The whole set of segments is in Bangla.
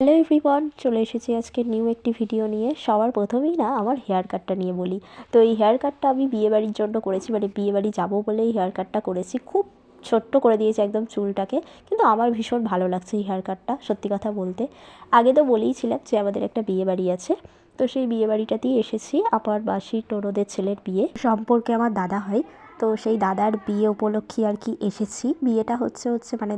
হ্যালো এভরিওয়ান চলে এসেছি আজকে নিউ একটি ভিডিও নিয়ে। সবার প্রথমেই না আমার হেয়ার কাটটা নিয়ে বলি। তো এই হেয়ার কাটটা আমি বিয়েবাড়ির জন্য করেছি মানে বিয়েবাড়ি যাব বলেই হেয়ার কাটটা করেছি। খুব ছোট্ট করে দিয়েছি একদম চুলটাকে, কিন্তু আমার ভীষণ ভালো লাগছে এই হেয়ার কাটটা সত্যি কথা বলতে। আগে তো বলেইছিলাম যে আমাদের একটা বিয়েবাড়ি আছে। তো সেই বিয়েবাড়িটাতেই এসেছি আমার মাসির ননদের ছেলের বিয়ে। সম্পর্কে আমার দাদা হয়, তো সেই দাদার বিয়ে উপলক্ষে আর কি এসেছি। বিয়েটা হচ্ছে হচ্ছে মানে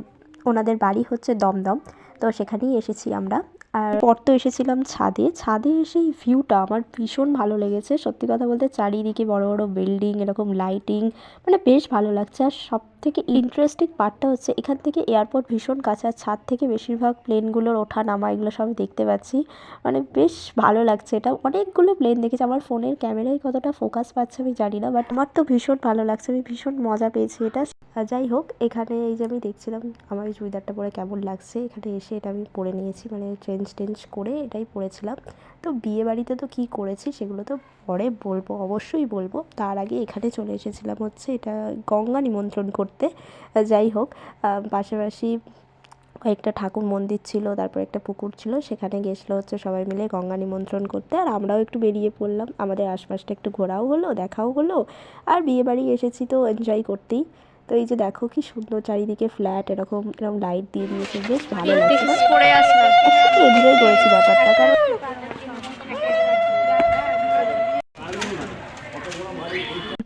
ওনাদের বাড়ি হচ্ছে দমদম। তো সেখানেই এসেছি আমরা। আর পর তো এসেছিলাম ছাদে। ছাদে এসে ভিউটা আমার ভীষণ ভালো লেগেছে। সত্যি কথা বলতে চারিদিকে বড় বড় বিল্ডিং এরকম লাইটিং মানে বেশ ভালো লাগছে। আর সব থেকে ইন্টারেস্টিং পার্টটা হচ্ছে এখান থেকে এয়ারপোর্ট ভীষণ কাছে, আর ছাদ থেকে বেশিরভাগ প্লেনগুলোর ওঠা, নামা এগুলো সব দেখতে পাচ্ছি। মানে বেশ ভালো লাগছে এটা। অনেকগুলো প্লেন দেখেছি। আমার ফোনের ক্যামেরায় কতটা ফোকাস পাচ্ছে আমি জানি না বাট আমার তো ভীষণ ভালো লাগছে। আমি ভীষণ মজা পেয়েছি এটা। যাই হোক, এখানে এই যে আমি দেখছিলাম আমার এই চুড়িদারটা পরে কেমন লাগছে। এখানে এসে এটা আমি পরে নিয়েছি মানে চেঞ্জ টেঞ্জ করে এটাই পরেছিলাম। তো বিয়ে বাড়িতে তো কী করেছি সেগুলো তো পরে বলব, অবশ্যই বলব। তার আগে এখানে চলে এসেছিলাম হচ্ছে এটা গঙ্গা নিমন্ত্রণ করতে। যাই হোক পাশাপাশি কয়েকটা ঠাকুর মন্দির ছিল তারপর একটা পুকুর ছিল সেখানে গেছিল হচ্ছে সবাই মিলে গঙ্গা নিমন্ত্রণ করতে। আর আমরাও একটু বেরিয়ে পড়লাম। আমাদের আশপাশটা একটু ঘোরাও হলো দেখাও হলো। আর বিয়ে বাড়ি এসেছি তো এনজয় করতেই। তো এই যে দেখো কি সুন্দর চারিদিকে ফ্ল্যাট এরকম এরকম লাইট দিয়ে দিয়েছে বেশ ভালো লাগছে এনজয় করেছি ব্যাপারটা কারণ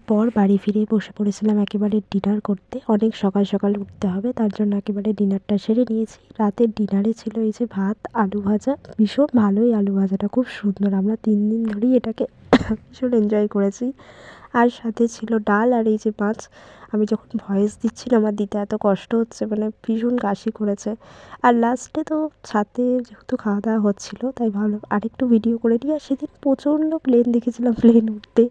পর বাড়ি ফিরে বসে পড়েছিলাম একেবারে ডিনার করতে। অনেক সকাল সকাল উঠতে হবে, তার জন্য একেবারে ডিনারটা সেরে নিয়েছি। রাতের ডিনারে ছিল এই যে ভাত, আলু ভাজা। ভীষণ ভালোই আলু ভাজাটা, খুব সুন্দর। আমরা তিন দিন ধরেই এটাকে ভীষণ এনজয় করেছি। আর সাথে ছিল ডাল আর এই যে মাছ। আমি যখন ভয়েস দিচ্ছিলাম আমার দিতে এত কষ্ট হচ্ছে মানে ভীষণ কাশি করেছে। আর লাস্টে তো ছাতে যেহেতু খাওয়া দাওয়া হচ্ছিল, তাই ভাবলাম আরেকটু ভিডিও করে নিই। আর সেদিন প্রচণ্ড প্লেন দেখেছিলাম প্লেন উঠতে।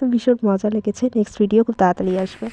তো ভীষণ মজা লেগেছে। নেক্সট ভিডিও খুব তাড়াতাড়ি আসবে।